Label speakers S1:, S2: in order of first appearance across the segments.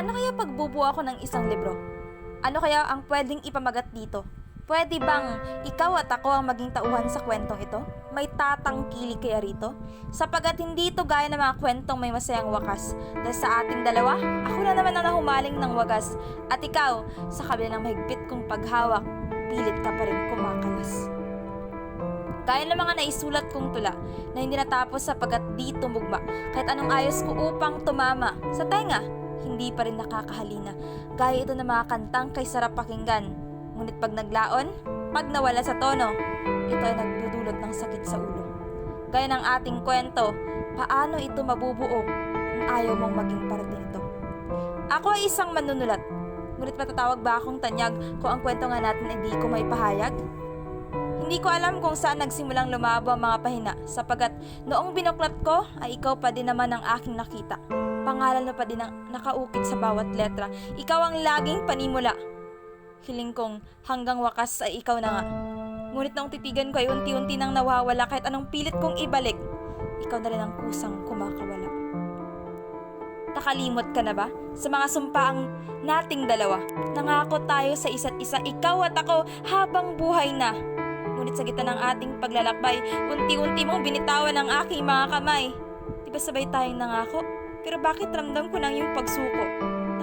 S1: Paano kaya pagbubuo ako ng isang libro? Ano kaya ang pwedeng ipamagat dito? Pwede bang ikaw at ako ang maging tauhan sa kwentong ito? May tatangkili kaya rito? Sapagat hindi ito gaya ng mga kwentong may masayang wakas. Dahil sa ating dalawa, ako na naman ang nahumaling ng wagas. At ikaw, sa kabila ng mahigpit kong paghawak, pilit ka pa rin kumakalas. Gaya ng mga naisulat kong tula na hindi natapos sapagat di tumugma kahit anong ayos ko upang tumama sa tenga, hindi pa rin nakakahalina. Gaya ito ng mga kantang kay sarap pakinggan. Ngunit pag naglaon, pag nawala sa tono, ito ay nagdudulot ng sakit sa ulo. Gaya ng ating kwento, paano ito mabubuo kung ayaw mong maging parte nito? Ako ay isang manunulat, ngunit matatawag ba akong tanyag kung ang kwento nga natin ay di ko may pahayag? Hindi ko alam kung saan nagsimulang lumabo ang mga pahina sapagat noong binuklat ko ay ikaw pa din naman ang aking nakita. Pangalan mo pa din ang nakaukit sa bawat letra. Ikaw ang laging panimula. Hiling kong hanggang wakas ay ikaw na nga. Ngunit nung titigan ko ay unti-unti nang nawawala kahit anong pilit kong ibalik. Ikaw na rin ang kusang kumakawala. Nakalimot ka na ba sa mga sumpaang nating dalawa? Nangako tayo sa isa't isa, ikaw at ako habang buhay na. Ngunit sa gitna ng ating paglalakbay, unti-unti mong binitawan ang aking mga kamay. Di ba sabay tayong nangako? Pero bakit ramdam ko nang yung pagsuko?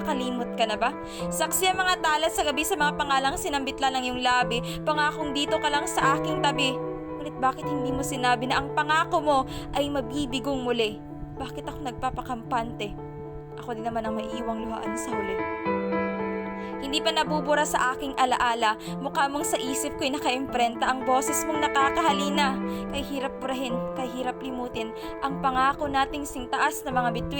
S1: Nakalimot ka na ba? Saksi ang mga talas sa gabi sa mga pangalang sinambitla ng iyong labi, pangakong dito ka lang sa aking tabi. Ngunit bakit hindi mo sinabi na ang pangako mo ay mabibigong muli? Bakit ako nagpapakampante? Ako din naman ang maiiwang luhaan sa huli. Hindi pa nabubura sa aking alaala, mukha mong sa isip ko'y nakaimprenta ang boses mong nakakahalina. Kay hirap burahin, kay hirap limutin, ang pangako nating singtaas na mga bituin.